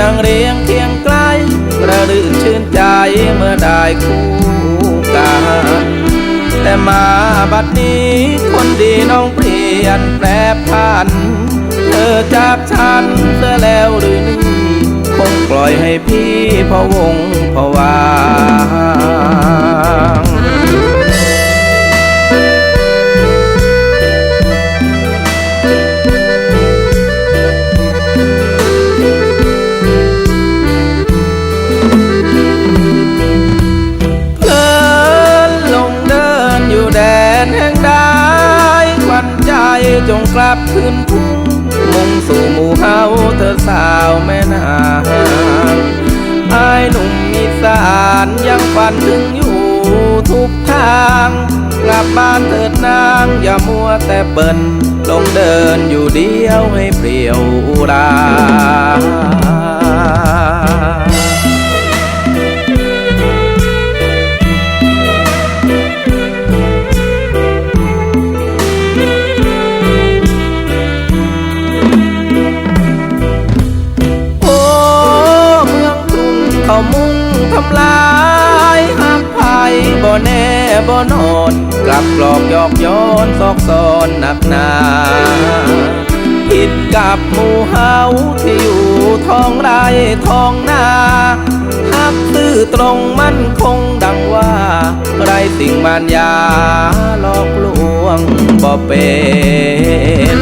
นังเรียงเคียงไกลกระรื่นชื่นใจเมื่อได้คู่กัน แต่มาบัดนี้คนดีน้องเปลี่ยนแปรพัน เธอจากฉันเสียแล้วหรือนี่คงปล่อยให้พี่พะวงพะวา จงกลับคืนทุ่งมุ่งสู่หมู่เฮาเธอสาวแม่นางอายหนุ่มอีสานยังฝันถึงอยู่ทุกทางกลับบ้านเถิดนางอย่ามัวแต่เปิ่นลงเดินอยู่เดียวให้เปลี่ยวอุรา บ่นอนกลับกลอกยอกย้อนซอกซอนหนักหนาผิดกับหมู่เฮาที่อยู่ท้องไร่ท้องนาหักซื่อตรงมั่นคงดังว่า ไรสิ่งบานยาหลอกลวงบ่เป็น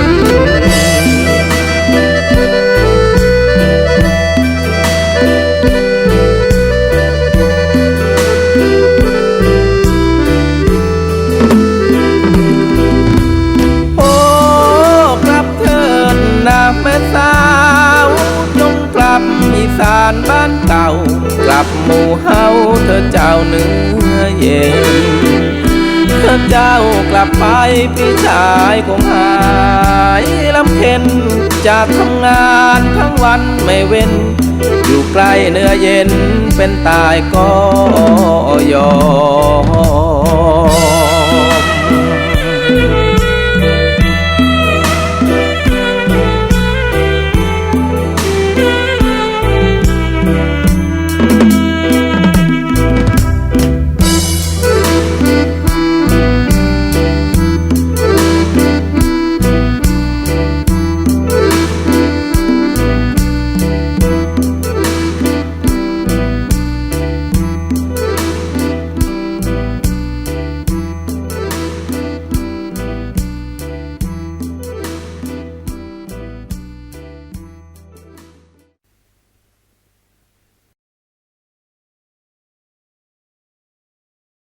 านบ้านเก่ากลับหมู่เฮาเธอเจ้าเนื้อเย็นเธอเจ้ากลับไปพี่ชายคงหายลำเพ็ญจะทำงานทั้งวันไม่เว้น อยู่ใกล้เนื้อเย็นเป็นตายก็